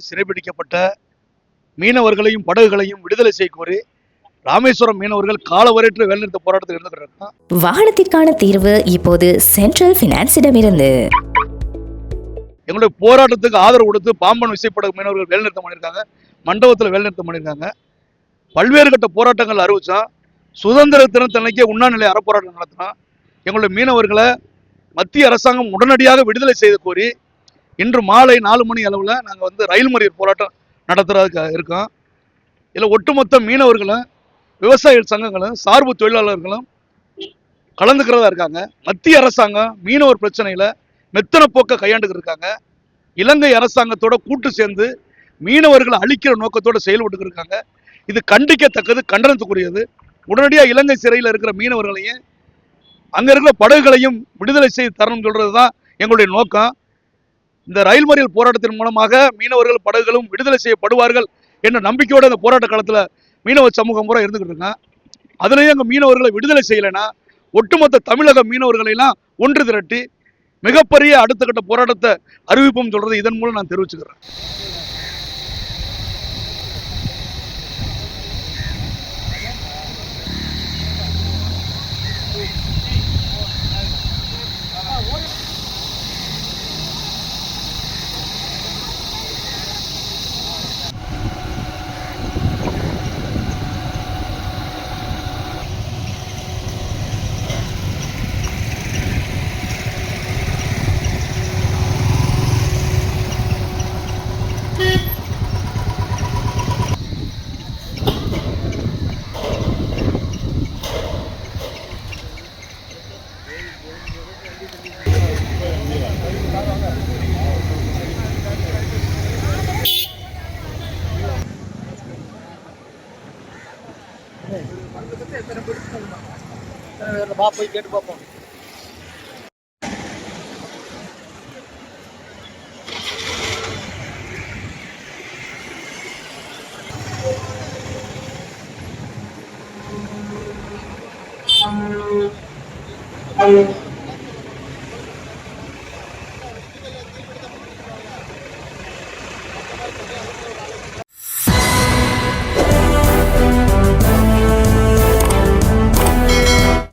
சிறைபிடிக்கப்பட்ட மீனவர்களையும் படகுகளையும் விடுதலை செய்ய கோரி ராமேஸ்வரம் மீனவர்கள் காலவரையற்ற வேலைநிறுத்த போராட்டத்தில் இருந்துகிறாங்க வாகனத்திற்கான தீர்வு இப்போது சென்ட்ரல் பினான்ஸிடமிருந்து எங்களுடைய போராட்டத்துக்கு ஆதரவு கொடுத்து பாம்பன் விசைப்படகு மீனவர்கள் வேலைநிறுத்தம் பண்ணியிருக்காங்க. மண்டபத்தில் வேலைநிறுத்தம் பண்ணியிருக்காங்க. பல்வேறு கட்ட போராட்டங்கள் அறிவிச்சோம் சுதந்திர தினத்தன்னைக்கே உண்ணாநிலை அறப்போராட்டம் நடத்தினோம் எங்களுடைய மீனவர்களை மத்திய அரசாங்கம் உடனடியாக விடுதலை செய்து கோரி இன்று மாலை நாலு மணி அளவில் நாங்கள் வந்து ரயில் மறியல் போராட்டம் நடத்துறதுக்கு இருக்கோம். இதில் ஒட்டுமொத்த மீனவர்களும் விவசாய சங்கங்களும் சார்பு தொழிலாளர்களும் கலந்துக்கிறதா இருக்காங்க. மத்திய அரசாங்கம் மீனவர் பிரச்சனையில் மெத்தன போக்க கையாண்டுக்கிட்டு இருக்காங்க. இலங்கை அரசாங்கத்தோட கூட்டு சேர்ந்து மீனவர்களை அழிக்கிற நோக்கத்தோட செயல்பட்டு இருக்காங்க. இது கண்டிக்கத்தக்கது கண்டனத்துக்குரியது. உடனடியாக இலங்கை சிறையில் இருக்கிற மீனவர்களையும் அங்கே இருக்கிற படகுகளையும் விடுதலை செய்து தரணும் சொல்கிறது தான் எங்களுடைய நோக்கம். இந்த ரயில் மறியல் போராட்டத்தின் மூலமாக மீனவர்கள் படகுகளும் விடுதலை செய்யப்படுவார்கள் என்ற நம்பிக்கையோட அந்த போராட்ட காலத்துல மீனவ சமூகம் பூரா இருந்துகிட்டு இருக்காங்க அதுலயும் எங்க மீனவர்களை விடுதலை செய்யலைன்னா ஒட்டுமொத்த தமிழக மீனவர்களை எல்லாம் ஒன்று திரட்டி மிகப்பெரிய அடுத்த கட்ட போராட்டத்தை அறிவிப்போம் சொல்றது இதன் மூலம் நான் தெரிவிச்சுக்கிறேன். வா போய் கேட்டு பார்ப்போம் Thank you.